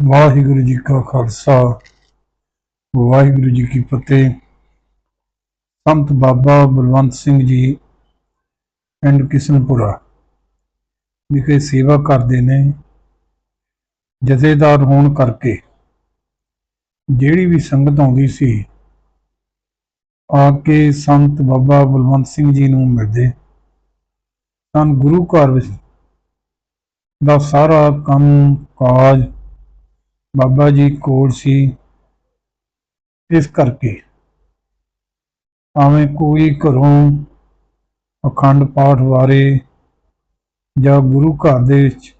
ਵਾਹਿਗੁਰੂ ਜੀ ਕਾ ਖਾਲਸਾ, ਵਾਹਿਗੁਰੂ ਜੀ ਕੀ ਫਤਿਹ। ਸੰਤ ਬਾਬਾ ਬਲਵੰਤ ਸਿੰਘ ਜੀ, ਪਿੰਡ ਕਿਸ਼ਨਪੁਰਾ ਵਿਖੇ ਸੇਵਾ ਕਰਦੇ ਨੇ। ਜਥੇਦਾਰ ਹੋਣ ਕਰਕੇ ਜਿਹੜੀ ਵੀ ਸੰਗਤ ਆਉਂਦੀ ਸੀ, ਆ ਕੇ ਸੰਤ ਬਾਬਾ ਬਲਵੰਤ ਸਿੰਘ ਜੀ ਨੂੰ ਮਿਲਦੇ। ਸਨ ਗੁਰੂ ਘਰ ਵਿੱਚ ਦਾ ਸਾਰਾ ਕੰਮ ਕਾਜ ਬਾਬਾ ਜੀ ਕੋਲ ਸੀ। ਇਸ ਕਰਕੇ ਭਾਵੇਂ ਕੋਈ ਘਰੋਂ ਅਖੰਡ ਪਾਠ ਬਾਰੇ ਜਾਂ ਗੁਰੂ ਘਰ ਦੇ ਵਿੱਚ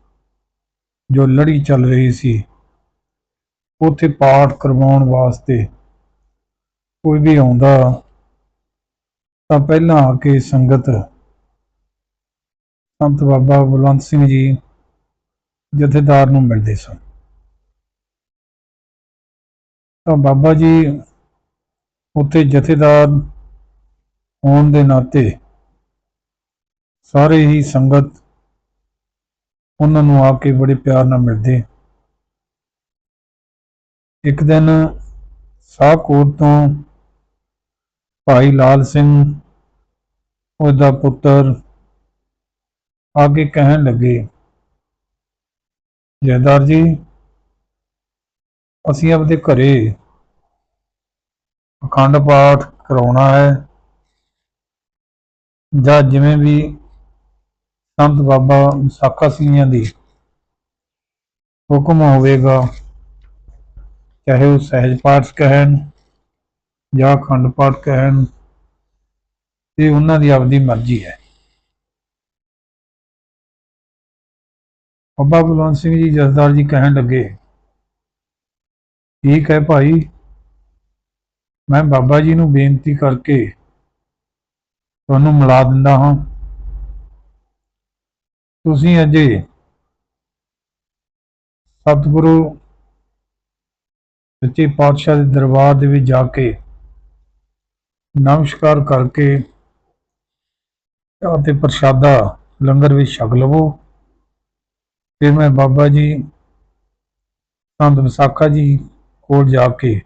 ਜੋ ਲੜੀ ਚੱਲ ਰਹੀ ਸੀ, ਉੱਥੇ ਪਾਠ ਕਰਵਾਉਣ ਵਾਸਤੇ ਕੋਈ ਵੀ ਆਉਂਦਾ ਤਾਂ ਪਹਿਲਾਂ ਆ ਕੇ ਸੰਗਤ, ਸੰਤ ਬਾਬਾ ਬਲਵੰਤ ਸਿੰਘ ਜੀ ਜਥੇਦਾਰ ਨੂੰ ਮਿਲਦੇ ਸਨ। ਤਾਂ ਬਾਬਾ ਜੀ ਉੱਥੇ ਜਥੇਦਾਰ ਹੋਣ ਦੇ ਨਾਤੇ ਸਾਰੇ ਹੀ ਸੰਗਤ ਉਹਨਾਂ ਨੂੰ ਆ ਕੇ ਬੜੇ ਪਿਆਰ ਨਾਲ ਮਿਲਦੇ। ਇੱਕ ਦਿਨ ਸਾਹਕੋਟ ਤੋਂ ਭਾਈ ਲਾਲ ਸਿੰਘ, ਉਹਦਾ ਪੁੱਤਰ ਆ ਕੇ ਕਹਿਣ ਲੱਗੇ, ਜੈਦਾਰ ਜੀ ਅਸੀਂ ਆਪਦੇ ਘਰੇ ਅਖੰਡ ਪਾਠ ਕਰਾਉਣਾ ਹੈ ਜਾਂ ਜਿਵੇਂ ਵੀ ਸੰਤ ਬਾਬਾ ਸਾਖਾ ਸਿੰਘਾਂ ਦੀ ਹੁਕਮ ਹੋਵੇਗਾ, ਚਾਹੇ ਉਹ ਸਹਿਜ ਪਾਠ ਕਹਿਣ ਜਾਂ ਅਖੰਡ ਪਾਠ ਕਹਿਣ ਇਹ ਉਹਨਾਂ ਦੀ ਆਪਦੀ ਮਰਜ਼ੀ ਹੈ। ਬਾਬਾ ਬਲਵੰਤ ਸਿੰਘ ਜੀ ਜਸਦਾਰ ਜੀ ਕਹਿਣ ਲੱਗੇ ਠੀਕ ਹੈ ਭਾਈ। ਮੈਂ ਬਾਬਾ ਜੀ ਨੂੰ ਬੇਨਤੀ ਕਰਕੇ ਤੁਹਾਨੂੰ ਮਿਲਾ ਦਿੰਦਾ ਹਾਂ। ਤੁਸੀਂ ਅਜੇ ਸਤਿਗੁਰੂ ਸੱਚੇ ਪਾਤਸ਼ਾਹ ਦੇ ਦਰਬਾਰ ਦੇ ਵਿੱਚ ਜਾ ਕੇ ਨਮਸਕਾਰ ਕਰਕੇ ਅਤੇ ਪ੍ਰਸ਼ਾਦਾ ਲੰਗਰ ਵਿੱਚ ਛਕ ਲਵੋ। ਫਿਰ ਮੈਂ ਬਾਬਾ ਜੀ, ਸੰਤ ਵਿਸਾਖਾ ਜੀ ਕੋਲ ਜਾ ਕੇ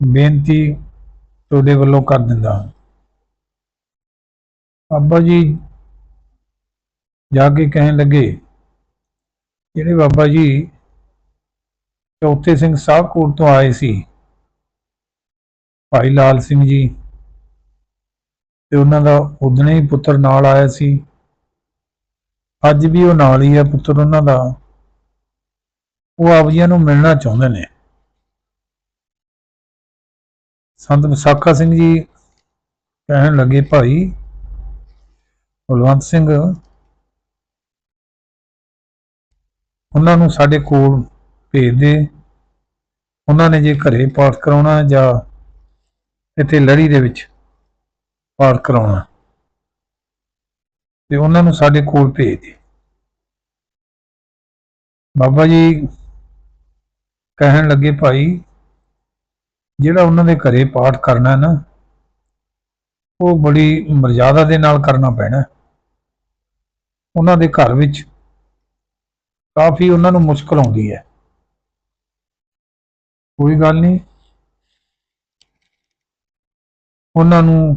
ਬੇਨਤੀ ਤੁਹਾਡੇ ਵੱਲੋਂ ਕਰ ਦਿੰਦਾ। ਹਾਂ ਬਾਬਾ ਜੀ ਜਾ ਕੇ ਕਹਿਣ ਲੱਗੇ, ਜਿਹੜੇ ਬਾਬਾ ਜੀ ਚੌਥੇ ਸਿੰਘ ਸਾਹਿਬ ਕੋਟ ਤੋਂ ਆਏ ਸੀ, ਭਾਈ ਲਾਲ ਸਿੰਘ ਜੀ, ਤੇ ਉਹਨਾਂ ਦਾ ਉਦਣੇ ਹੀ ਪੁੱਤਰ ਨਾਲ ਆਇਆ ਸੀ। ਅੱਜ ਵੀ ਉਹ ਨਾਲ ਹੀ ਹੈ ਪੁੱਤਰ ਉਹਨਾਂ ਦਾ। ਉਹ ਆਪ ਜੀਆਂ ਨੂੰ ਮਿਲਣਾ ਚਾਹੁੰਦੇ ਨੇ। ਸੰਤ ਵਿਸਾਖਾ ਸਿੰਘ ਜੀ ਕਹਿਣ ਲੱਗੇ ਭਾਈ, ਬਲਵੰਤ ਸਿੰਘ, ਉਹਨਾਂ ਨੂੰ ਸਾਡੇ ਕੋਲ ਭੇਜ ਦੇ। ਉਹਨਾਂ ਨੇ ਜੇ ਘਰੇ ਪਾਠ ਕਰਾਉਣਾ ਜਾਂ ਇੱਥੇ ਲੜੀ ਦੇ ਵਿੱਚ ਪਾਠ ਕਰਾਉਣਾ, ਤੇ ਉਹਨਾਂ ਨੂੰ ਸਾਡੇ ਕੋਲ ਭੇਜ ਦੇ। ਬਾਬਾ ਜੀ ਕਹਿਣ ਲੱਗੇ ਭਾਈ ਜਿਹੜਾ ਉਹਨਾਂ ਦੇ ਘਰੇ ਪਾਠ ਕਰਨਾ ਨਾ, ਉਹ ਬੜੀ ਮਰਜ਼ਾਦਾ ਦੇ ਨਾਲ ਕਰਨਾ ਪੈਣਾ। ਉਹਨਾਂ ਦੇ ਘਰ ਵਿੱਚ ਕਾਫੀ ਉਹਨਾਂ ਨੂੰ ਮੁਸ਼ਕਲ ਆਉਂਦੀ ਹੈ। ਕੋਈ ਗੱਲ ਨਹੀਂ। ਉਹਨਾਂ ਨੂੰ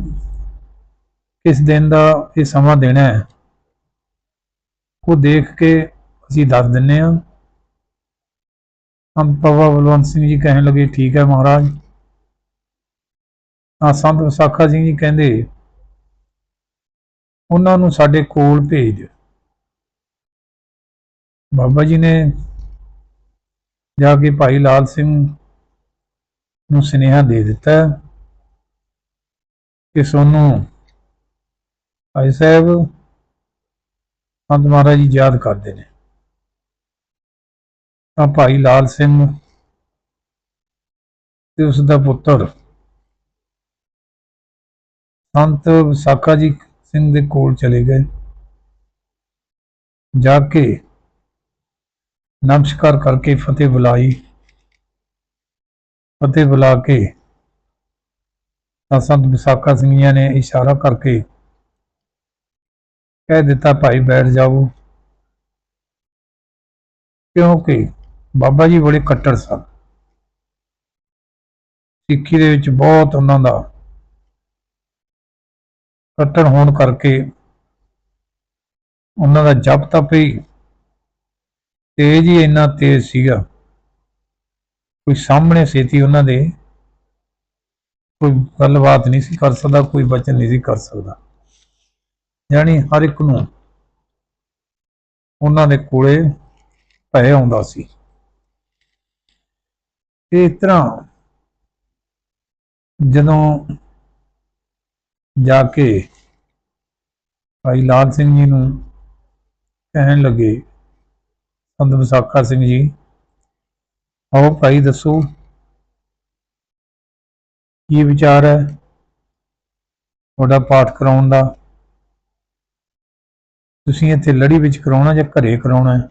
ਕਿਸ ਦਿਨ ਦਾ ਇਹ ਸਮਾਂ ਦੇਣਾ ਹੈ, ਉਹ ਦੇਖ ਕੇ ਅਸੀਂ ਦੱਸ ਦਿੰਨੇ ਆ ਸੰਤ ਬਾਬਾ ਬਲਵੰਤ ਸਿੰਘ ਜੀ ਕਹਿਣ ਲੱਗੇ, ਠੀਕ ਹੈ ਮਹਾਰਾਜ। ਤਾਂ ਸੰਤ ਵਿਸਾਖਾ ਸਿੰਘ ਜੀ ਕਹਿੰਦੇ, ਉਹਨਾਂ ਨੂੰ ਸਾਡੇ ਕੋਲ ਭੇਜ ਬਾਬਾ ਜੀ ਨੇ ਜਾ ਕੇ ਭਾਈ ਲਾਲ ਸਿੰਘ ਨੂੰ ਸੁਨੇਹਾ ਦੇ ਦਿੱਤਾ ਕਿ ਸੋਨੂੰ ਭਾਈ ਸਾਹਿਬ, ਸੰਤ ਮਹਾਰਾਜ ਜੀ ਯਾਦ ਕਰਦੇ ਨੇ। ਤਾਂ ਭਾਈ ਲਾਲ ਸਿੰਘ ਤੇ ਉਸ ਦਾ ਪੁੱਤਰ ਸੰਤ ਵਿਸਾਖਾ ਜੀ ਸਿੰਘ ਦੇ ਕੋਲ ਚਲੇ ਗਏ। ਜਾ ਕੇ ਨਮਸਕਾਰ ਕਰਕੇ ਫਤਿਹ ਬੁਲਾਈ। ਫਤਿਹ ਬੁਲਾ ਕੇ ਤਾਂ ਸੰਤ ਵਿਸਾਖਾ ਸਿੰਘੀਆਂ ਨੇ ਇਸ਼ਾਰਾ ਕਰਕੇ ਕਹਿ ਦਿੱਤਾ, ਭਾਈ ਬੈਠ ਜਾਓ। ਕਿਉਂਕਿ ਬਾਬਾ ਜੀ ਬੜੇ ਕੱਟੜ ਸਨ। ਸਿੱਖੀ ਦੇ ਵਿੱਚ ਬਹੁਤ ਉਹਨਾਂ ਦਾ ਕੱਟੜ ਹੋਣ ਕਰਕੇ ਉਹਨਾਂ ਦਾ ਜਪ ਤਪ ਹੀ ਤੇਜ ਹੀ ਇੰਨਾ ਤੇਜ਼ ਸੀਗਾ। ਕੋਈ ਸਾਹਮਣੇ ਛੇਤੀ ਉਹਨਾਂ ਦੇ, ਕੋਈ ਗੱਲਬਾਤ ਨਹੀਂ ਸੀ ਕਰ ਸਕਦਾ, ਕੋਈ ਬਚਨ ਨਹੀਂ ਸੀ ਕਰ ਸਕਦਾ। ਯਾਨੀ ਹਰ ਇੱਕ ਨੂੰ ਉਹਨਾਂ ਦੇ ਕੋਲੇ ਭੈ ਆਉਂਦਾ ਸੀ। ਇਸ ਤਰ੍ਹਾਂ ਜਦੋਂ ਜਾ ਕੇ ਭਾਈ ਲਾਲ ਸਿੰਘ ਜੀ ਨੂੰ ਕਹਿਣ ਲੱਗੇ, ਸੰਤ ਵਿਸਾਖਾ ਸਿੰਘ ਜੀ, ਆਓ ਭਾਈ ਦੱਸੋ, ਕੀ ਵਿਚਾਰ ਹੈ? ਤੁਹਾਡਾ ਪਾਠ ਕਰਾਉਣ ਦਾ। ਤੁਸੀਂ ਇੱਥੇ ਲੜੀ ਵਿੱਚ ਕਰਾਉਣਾ ਜਾਂ ਘਰੇ ਕਰਾਉਣਾ ਹੈ?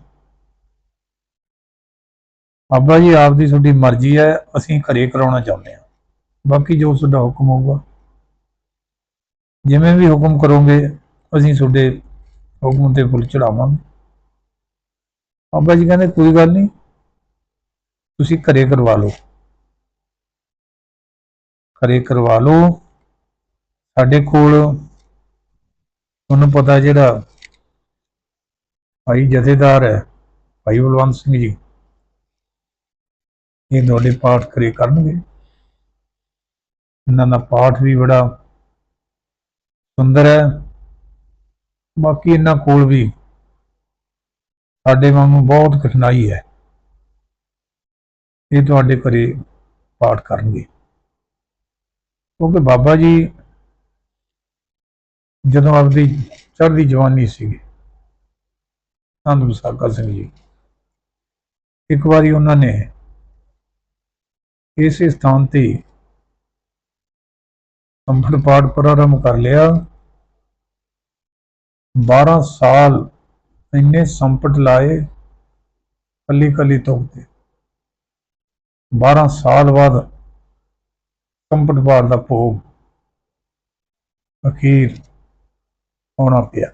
ਬਾਬਾ ਜੀ, ਆਪ ਦੀ ਤੁਹਾਡੀ ਮਰਜ਼ੀ ਹੈ, ਅਸੀਂ ਘਰੇ ਕਰਾਉਣਾ ਚਾਹੁੰਦੇ ਹਾਂ। ਬਾਕੀ ਜੋ ਤੁਹਾਡਾ ਹੁਕਮ ਹੋਊਗਾ। ਜਿਵੇਂ ਵੀ ਹੁਕਮ ਕਰੋਗੇ, ਅਸੀਂ ਤੁਹਾਡੇ ਹੁਕਮ ਤੇ ਫੁੱਲ ਚੜਾਵਾਂਗੇ। ਬਾਬਾ ਜੀ ਕਹਿੰਦੇ, ਕੋਈ ਗੱਲ ਨਹੀਂ, ਤੁਸੀਂ ਘਰੇ ਕਰਵਾ ਲਓ। ਘਰੇ ਕਰਵਾ ਲਓ। ਸਾਡੇ ਕੋਲ ਤੁਹਾਨੂੰ ਪਤਾ ਜਿਹੜਾ ਭਾਈ ਜਥੇਦਾਰ ਹੈ, ਭਾਈ ਬਲਵੰਤ ਸਿੰਘ ਜੀ, ਇਹ ਤੁਹਾਡੇ ਪਾਠ ਕਰੇ ਕਰਨਗੇ। ਇਹਨਾਂ ਦਾ ਪਾਠ ਵੀ ਬੜਾ ਸੁੰਦਰ ਹੈ। ਬਾਕੀ ਇਹਨਾਂ ਕੋਲ ਵੀ ਸਾਡੇ ਵਾਂਗੂ ਬਹੁਤ ਕਠਿਨਾਈ ਹੈ। ਇਹ ਤੁਹਾਡੇ ਘਰੇ ਪਾਠ ਕਰਨਗੇ। ਕਿਉਂਕਿ ਬਾਬਾ ਜੀ ਜਦੋਂ ਆਪਦੀ ਚੜ੍ਹਦੀ ਜਵਾਨੀ ਸੀਗੀ ਸੰਤ ਵਿਸਾਖਾ ਸਿੰਘ ਜੀ, ਇੱਕ ਵਾਰੀ ਉਹਨਾਂ ਨੇ ਇਸੇ ਸਥਾਨ ਤੇ ਸੰਭੜ ਪਾਠ ਪ੍ਰਾਰੰਭ ਕਰ ਲਿਆ। 12 ਸਾਲ ਇੰਨੇ ਸੰਪਟ ਲਾਏ ਕੱਲੀ ਕੱਲੀ ਤੋਪ ਤੇ। 12 ਸਾਲ ਬਾਅਦ ਸੰਪਟ ਪਾਠ ਦਾ ਭੋਗ ਅਖੀਰ ਹੋਣਾ ਪਿਆ।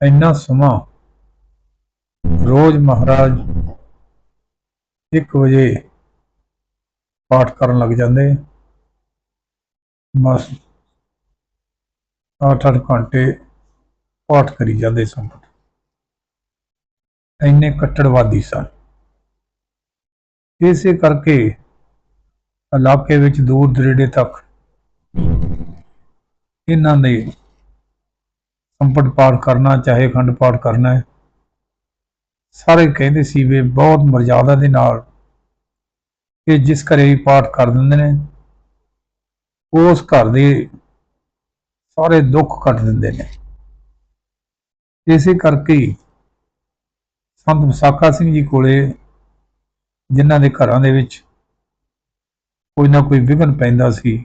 ਇੰਨਾ ਸਮਾਂ ਰੋਜ਼ ਮਹਾਰਾਜ 1 ਵਜੇ ਪਾਠ ਕਰਨ ਲੱਗ ਜਾਂਦੇ। ਬਸ। ਅੱਠ ਅੱਠ ਘੰਟੇ ਪਾਠ ਕਰੀ ਜਾਂਦੇ ਸੰਪਟ ਇੰਨੇ ਕੱਟੜਵਾਦੀ ਸਨ। ਇਸੇ ਕਰਕੇ ਇਲਾਕੇ ਵਿੱਚ ਦੂਰ ਦਰੇਡੇ ਤੱਕ ਇਹਨਾਂ ਦੇ ਸੰਪਟ ਪਾਠ ਕਰਨਾ, ਚਾਹੇ ਖੰਡ ਪਾਠ ਕਰਨਾ ਹੈ। ਸਾਰੇ ਕਹਿੰਦੇ ਸੀ ਵੀ ਬਹੁਤ ਮਰਜ਼ਾਦਾ ਦੇ ਨਾਲ ਕਿ ਜਿਸ ਘਰੇ ਵੀ ਪਾਠ ਕਰ ਦਿੰਦੇ ਨੇ ਉਸ ਘਰ ਦੇ ਸਾਰੇ ਦੁੱਖ ਕੱਟ ਦਿੰਦੇ ਨੇ। ਇਸੇ ਕਰਕੇ ਸੰਤ ਵਿਸਾਖਾ ਸਿੰਘ ਜੀ ਕੋਲੇ ਜਿਨ੍ਹਾਂ ਦੇ ਘਰਾਂ ਦੇ ਵਿੱਚ ਕੋਈ ਨਾ ਕੋਈ ਵਿਘਨ ਪੈਂਦਾ ਸੀ,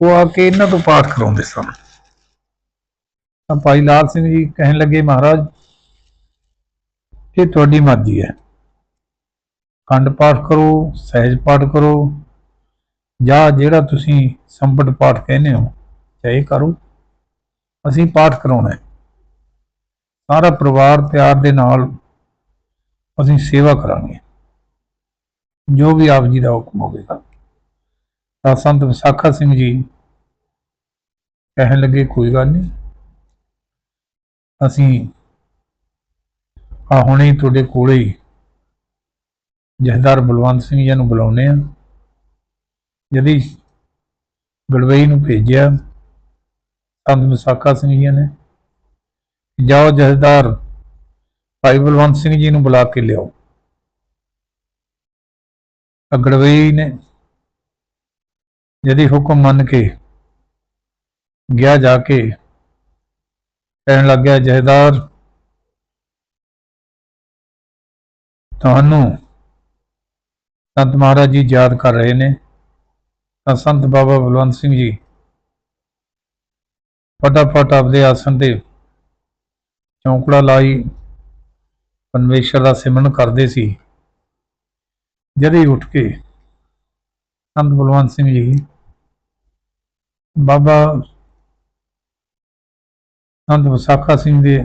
ਉਹ ਆ ਕੇ ਇਹਨਾਂ ਤੋਂ ਪਾਠ ਕਰਾਉਂਦੇ ਸਨ। ਤਾਂ ਭਾਈ ਲਾਲ ਸਿੰਘ ਜੀ ਕਹਿਣ ਲੱਗੇ, ਮਹਾਰਾਜ, ਇਹ ਤੁਹਾਡੀ ਮਰਜ਼ੀ ਹੈ। ਖੰਡ ਪਾਠ ਕਰੋ, ਸਹਿਜ ਪਾਠ ਕਰੋ ਜਾਂ ਜਿਹੜਾ ਤੁਸੀਂ ਸੰਪਟ ਪਾਠ ਕਹਿੰਦੇ ਹੋ ਚਾਹੇ ਕਰੋ, ਅਸੀਂ ਪਾਠ ਕਰਾਉਣਾ ਹੈ। ਸਾਰਾ ਪਰਿਵਾਰ ਪਿਆਰ ਦੇ ਨਾਲ ਅਸੀਂ ਸੇਵਾ ਕਰਾਂਗੇ। ਜੋ ਵੀ ਆਪ ਜੀ ਦਾ ਹੁਕਮ ਹੋਵੇਗਾ। ਤਾਂ ਸੰਤ ਵਿਸਾਖਾ ਸਿੰਘ ਜੀ ਕਹਿਣ ਲੱਗੇ, ਕੋਈ ਗੱਲ ਨਹੀਂ। ਅਸੀਂ ਆ ਹੁਣੇ ਤੁਹਾਡੇ ਕੋਲੇ ਹੀ ਜਹਦਾਰ ਬਲਵੰਤ ਸਿੰਘ ਜੀ ਨੂੰ ਬੁਲਾਉਨੇ ਆ ਜਦੀ ਗੜਵਈ ਨੂੰ ਭੇਜਿਆ, ਸੰਤ ਵਿਸਾਖਾ ਸਿੰਘ ਜੀ ਨੇ, ਜਾਓ ਜਹਦਾਰ ਭਾਈ ਬਲਵੰਤ ਸਿੰਘ ਜੀ ਨੂੰ ਬੁਲਾ ਕੇ ਲਿਆਓ। ਅਗੜਵਈ ਨੇ ਜਦੀ ਹੁਕਮ ਮੰਨ ਕੇ ਗਿਆ ਜਾ ਕੇ, ਕਹਿਣ ਲੱਗਿਆ ਜਹਦਾਰ ਤੁਹਾਨੂੰ ਸੰਤ ਮਹਾਰਾਜ ਜੀ ਯਾਦ ਕਰ ਰਹੇ ਨੇ। ਤਾਂ ਸੰਤ ਬਾਬਾ ਬਲਵੰਤ ਸਿੰਘ ਜੀ ਫਟਾਫਟ ਆਪਦੇ ਆਸਣ ਤੇ ਚੌਂਕੜਾ ਲਾਈ ਪਰਮੇਸ਼ਰ ਦਾ ਸਿਮਰਨ ਕਰਦੇ ਸੀ। ਜਦ ਉੱਠ ਕੇ ਸੰਤ ਬਲਵੰਤ ਸਿੰਘ ਜੀ ਬਾਬਾ ਸੰਤ ਵਿਸਾਖਾ ਸਿੰਘ ਦੇ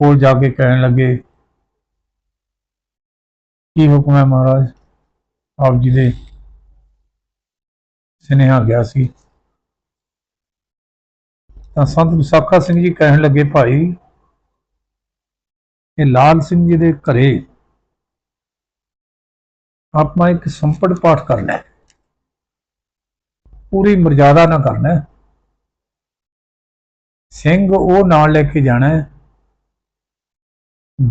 ਕੋਲ ਜਾ ਕੇ ਕਹਿਣ ਲੱਗੇ, ਕੀ ਹੁਕਮ ਹੈ ਮਹਾਰਾਜ? ਆਪ ਜੀ ਦੇ ਸੁਨੇਹਾ ਗਿਆ ਸੀ। ਤਾਂ ਸੰਤ ਵਿਸਾਖਾ ਸਿੰਘ ਜੀ ਕਹਿਣ ਲੱਗੇ, ਭਾਈ, ਇਹ ਲਾਲ ਸਿੰਘ ਜੀ ਦੇ ਘਰੇ ਆਪਾਂ ਇੱਕ ਸੰਪਟ ਪਾਠ ਕਰਨਾ ਹੈ। ਪੂਰੀ ਮਰਜ਼ਾਦਾ ਨਾਲ ਕਰਨਾ ਹੈ। ਸਿੰਘ ਉਹ ਨਾਲ ਲੈ ਕੇ ਜਾਣਾ ਹੈ,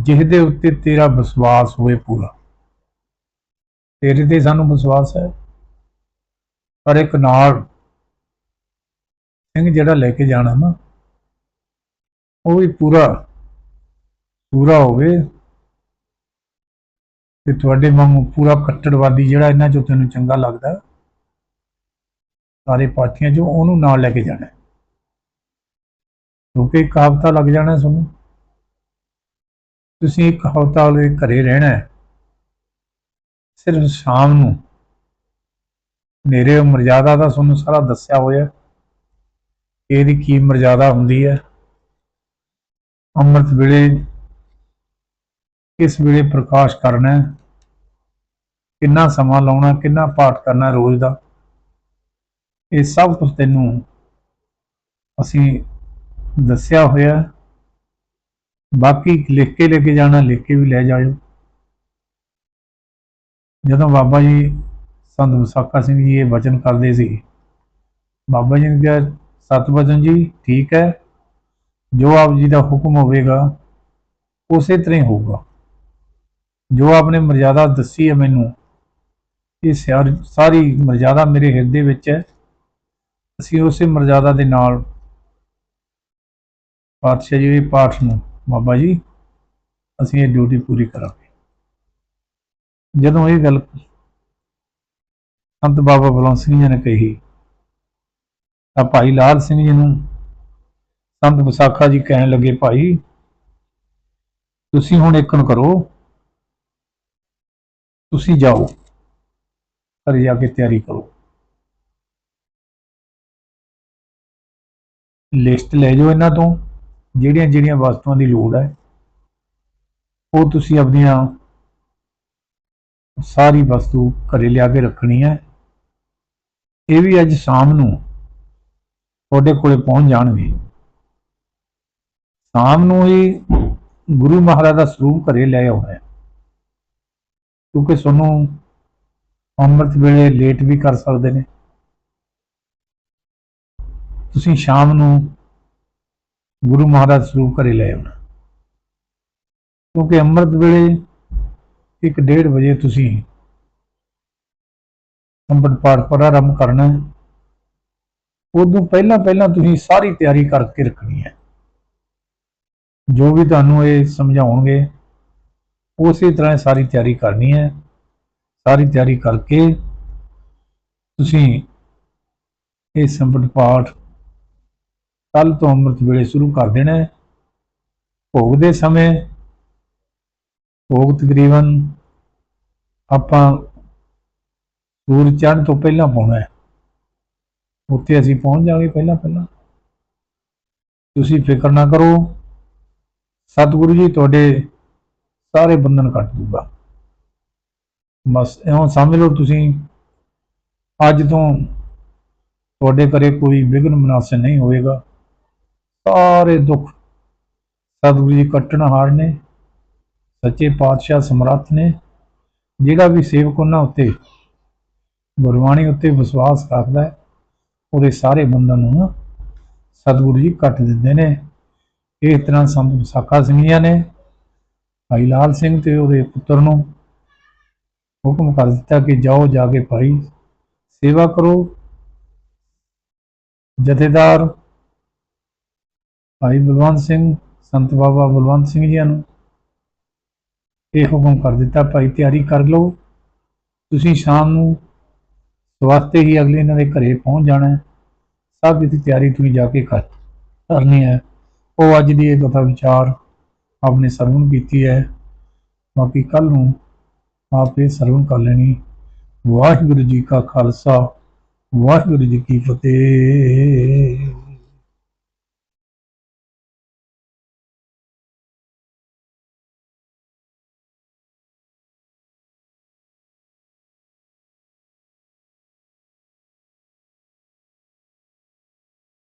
ਜਿਹਦੇ ਉੱਤੇ ਤੇਰਾ ਵਿਸ਼ਵਾਸ ਹੋਵੇ ਪੂਰਾ। ਤੇਰੇ ਤੇ ਸਾਨੂੰ ਵਿਸ਼ਵਾਸ ਹੈ। ਪਰ ਇੱਕ ਨਾਲ ਸਿੰਘ ਜਿਹੜਾ ਲੈ ਕੇ ਜਾਣਾ ਨਾ, ਉਹ ਵੀ ਪੂਰਾ ਪੂਰਾ ਹੋਵੇ ਤੇ ਤੁਹਾਡੇ ਵਾਂਗੂ ਪੂਰਾ ਕੱਟੜਵਾਦੀ ਜਿਹੜਾ ਇਹਨਾਂ ਚੋਂ ਤੈਨੂੰ ਚੰਗਾ ਲੱਗਦਾ, ਸਾਰੇ ਪਾਰਟੀਆਂ ਚੋਂ ਉਹਨੂੰ ਨਾਲ ਲੈ ਕੇ ਜਾਣਾ। ਕਿਉਂਕਿ ਇੱਕ ਲੱਗ ਜਾਣਾ ਤੁਹਾਨੂੰ ਤੁਸੀਂ ਇੱਕ ਹਫ਼ਤਾ ਘਰੇ ਰਹਿਣਾ ਸਿਰਫ ਸ਼ਾਮ ਨੂੰ ਮੇਰੇ ਮਰਜ਼ਾਦਾ ਦਾ ਤੁਹਾਨੂੰ ਸਾਰਾ ਦੱਸਿਆ ਹੋਇਆ ਕਿ ਇਹਦੀ ਕੀ ਮਰਜ਼ਾਦਾ ਹੁੰਦੀ ਹੈ। ਅੰਮ੍ਰਿਤ ਵੇਲੇ ਕਿਸ ਵੇਲੇ ਪ੍ਰਕਾਸ਼ ਕਰਨਾ ਹੈ, ਕਿੰਨਾ ਸਮਾਂ ਲਾਉਣਾ, ਕਿੰਨਾ ਪਾਠ ਕਰਨਾ ਰੋਜ਼ ਦਾ, ਇਹ ਸਭ ਕੁਝ ਤੈਨੂੰ ਅਸੀਂ ਦੱਸਿਆ ਹੋਇਆ ਬਾਕੀ ਲਿਖ ਕੇ ਲੈ ਕੇ ਜਾਣਾ, ਲਿਖ ਕੇ ਵੀ ਲੈ ਜਾਇਓ। ਜਦੋਂ ਬਾਬਾ ਜੀ ਸੰਤ ਵਿਸਾਖਾ ਸਿੰਘ ਜੀ ਇਹ ਵਚਨ ਕਰਦੇ ਸੀ। ਬਾਬਾ ਜੀ ਨੇ ਕਿਹਾ ਸਤਿਵਚਨ ਜੀ, ਠੀਕ ਹੈ। ਜੋ ਆਪ ਜੀ ਦਾ ਹੁਕਮ ਹੋਵੇਗਾ, ਉਸੇ ਤਰ੍ਹਾਂ ਹੀ ਹੋਊਗਾ। ਜੋ ਆਪਨੇ ਮਰਜ਼ਾਦਾ ਦੱਸੀ ਹੈ ਮੈਨੂੰ, ਇਹ ਸਾਰ- ਸਾਰੀ ਮਰਜ਼ਾਦਾ ਮੇਰੇ ਹਿਰਦੇ ਵਿੱਚ ਹੈ। ਅਸੀਂ ਉਸੇ ਮਰਜ਼ਾਦਾ ਦੇ ਨਾਲ ਪਾਤਸ਼ਾਹ ਜੀ ਦੇ ਪਾਠ ਨੂੰ, ਬਾਬਾ ਜੀ, ਅਸੀਂ ਇਹ ਡਿਊਟੀ ਪੂਰੀ ਕਰਾਂਗੇ। ਜਦੋਂ ਇਹ ਗੱਲ ਸੰਤ ਬਾਬਾ ਬਲਵੰਤ ਸਿੰਘ ਜੀ ਨੇ ਕਹੀ। ਤਾਂ ਭਾਈ ਲਾਲ ਸਿੰਘ ਜੀ ਨੂੰ ਸੰਤ ਵਿਸਾਖਾ ਜੀ ਕਹਿਣ ਲੱਗੇ, ਭਾਈ, ਤੁਸੀਂ ਹੁਣ ਇੱਕਨ ਕਰੋ। ਤੁਸੀਂ ਜਾਓ, ਘਰੇ ਜਾ ਕੇ ਤਿਆਰੀ ਕਰੋ। ਲਿਸਟ ਲੈ ਜਾਓ ਇਹਨਾਂ ਤੋਂ, ਜਿਹੜੀਆਂ ਜਿਹੜੀਆਂ ਵਸਤੂਆਂ ਦੀ ਲੋੜ ਹੈ। ਉਹ ਤੁਸੀਂ ਆਪਣੀਆਂ ਸਾਰੀ ਵਸਤੂ ਘਰੇ ਲਿਆ ਕੇ ਰੱਖਣੀ ਹੈ। ਇਹ ਵੀ ਅੱਜ ਸ਼ਾਮ ਨੂੰ ਤੁਹਾਡੇ ਕੋਲੇ ਪਹੁੰਚ ਜਾਣਗੇ। ਸ਼ਾਮ ਨੂੰ ਹੀ ਗੁਰੂ ਮਹਾਰਾਜ ਦਾ ਸਰੂਪ ਘਰੇ ਲੈ ਆਉਣਾ ਹੈ। ਕਿਉਂਕਿ ਤੁਹਾਨੂੰ ਅੰਮ੍ਰਿਤ ਵੇਲੇ ਲੇਟ ਵੀ ਕਰ ਸਕਦੇ ਨੇ। ਤੁਸੀਂ ਸ਼ਾਮ ਨੂੰ ਗੁਰੂ ਮਹਾਰਾਜ ਸਰੂਪ ਘਰੇ ਲੈ ਆਉਣਾ ਕਿਉਂਕਿ ਅੰਮ੍ਰਿਤ ਵੇਲੇ 1:30 ਵਜੇ ਤੁਸੀਂ ਅੰਮ੍ਰਿਤ ਪਾਠ ਪ੍ਰਾਰੰਭ ਕਰਨਾ ਹੈ। ਉਦੋਂ ਪਹਿਲਾਂ ਪਹਿਲਾਂ ਤੁਸੀਂ ਸਾਰੀ ਤਿਆਰੀ ਕਰਕੇ ਰੱਖਣੀ ਹੈ। ਜੋ ਵੀ ਤੁਹਾਨੂੰ ਇਹ ਸਮਝਾਉਣਗੇ, ਉਸੇ ਤਰ੍ਹਾਂ ਸਾਰੀ ਤਿਆਰੀ ਕਰਨੀ ਹੈ। ਸਾਰੀ ਤਿਆਰੀ ਕਰਕੇ ਤੁਸੀਂ ਇਹ ਸੰਪਤ ਪਾਠ ਕੱਲ ਤੋਂ ਅੰਮ੍ਰਿਤ ਵੇਲੇ ਸ਼ੁਰੂ ਕਰ ਦੇਣਾ ਹੈ। ਭੋਗ ਦੇ ਸਮੇਂ, ਭੋਗ ਤਕਰੀਬਨ ਆਪਾਂ ਸੂਰਜ ਚੜ੍ਹਨ ਤੋਂ ਪਹਿਲਾਂ ਪਾਉਣਾ ਹੈ। ਉੱਥੇ ਅਸੀਂ ਪਹੁੰਚ ਜਾਵਾਂਗੇ ਪਹਿਲਾਂ ਪਹਿਲਾਂ। ਤੁਸੀਂ ਫਿਕਰ ਨਾ ਕਰੋ। ਸਤਿਗੁਰੂ ਜੀ ਤੁਹਾਡੇ ਸਾਰੇ ਬੰਧਨ ਕੱਟ ਦੂਗਾ। ਬਸ ਇਉਂ ਸਮਝ ਲਓ ਤੁਸੀਂ, ਅੱਜ ਤੋਂ ਤੁਹਾਡੇ ਘਰੇ ਕੋਈ ਵਿਘਨ ਮਨਾਸਾ ਨਹੀਂ ਹੋਵੇਗਾ। ਸਾਰੇ ਦੁੱਖ ਸਤਿਗੁਰੂ ਜੀ ਕੱਟਣ ਹਾਰ ਨੇ। ਸੱਚੇ ਪਾਤਸ਼ਾਹ ਸਮਰੱਥ ਨੇ। ਜਿਹੜਾ ਵੀ ਸੇਵਕ ਉਹਨਾਂ ਉੱਤੇ ਗੁਰਬਾਣੀ ਉੱਤੇ ਵਿਸ਼ਵਾਸ ਰੱਖਦਾ ਹੈ, ਉਹਦੇ ਸਾਰੇ ਬੰਧਨ ਨੂੰ ਨਾ ਸਤਿਗੁਰੂ ਜੀ ਕੱਟ ਦਿੰਦੇ ਨੇ। ਇਸ ਤਰ੍ਹਾਂ ਸੰਤ ਵਿਸਾਖਾ ਸਿੰਘੀਆਂ ਨੇ, ਭਾਈ ਲਾਲ ਸਿੰਘ ਤੇ ਉਹਦੇ ਪੁੱਤਰ ਨੂੰ ਹੁਕਮ ਕਰ ਦਿੱਤਾ ਕਿ ਜਾਓ ਜਾ ਕੇ ਭਾਈ ਸੇਵਾ ਕਰੋ। ਜਥੇਦਾਰ ਭਾਈ ਬਲਵੰਤ ਸਿੰਘ, ਸੰਤ ਬਾਬਾ ਬਲਵੰਤ ਸਿੰਘ ਜੀ ਨੂੰ ਇਹ ਹੁਕਮ ਕਰ ਦਿੱਤਾ, ਭਾਈ ਤਿਆਰੀ ਕਰ ਲਓ। ਤੁਸੀਂ ਸ਼ਾਮ ਨੂੰ ਸਵਾਸਤੇ ਹੀ ਅਗਲੇ ਇਹਨਾਂ ਦੇ ਘਰੇ ਪਹੁੰਚ ਜਾਣਾ ਸਭ ਦੀ ਤਿਆਰੀ ਤੁਸੀਂ ਜਾ ਕੇ ਕਰ ਕਰਨੀ ਹੈ। ਉਹ ਅੱਜ ਦੀ ਇਹ ਕਥਾ ਵਿਚਾਰ ਆਪਨੇ ਸਰਵਣ ਕੀਤੀ ਹੈ। ਬਾਕੀ ਕੱਲ ਨੂੰ ਆਪ ਇਹ ਸਰਵਣ ਕਰ ਲੈਣੀ। ਵਾਹਿਗੁਰੂ ਜੀ ਕਾ ਖਾਲਸਾ, ਵਾਹਿਗੁਰੂ ਜੀ ਕੀ ਫਤਿਹ।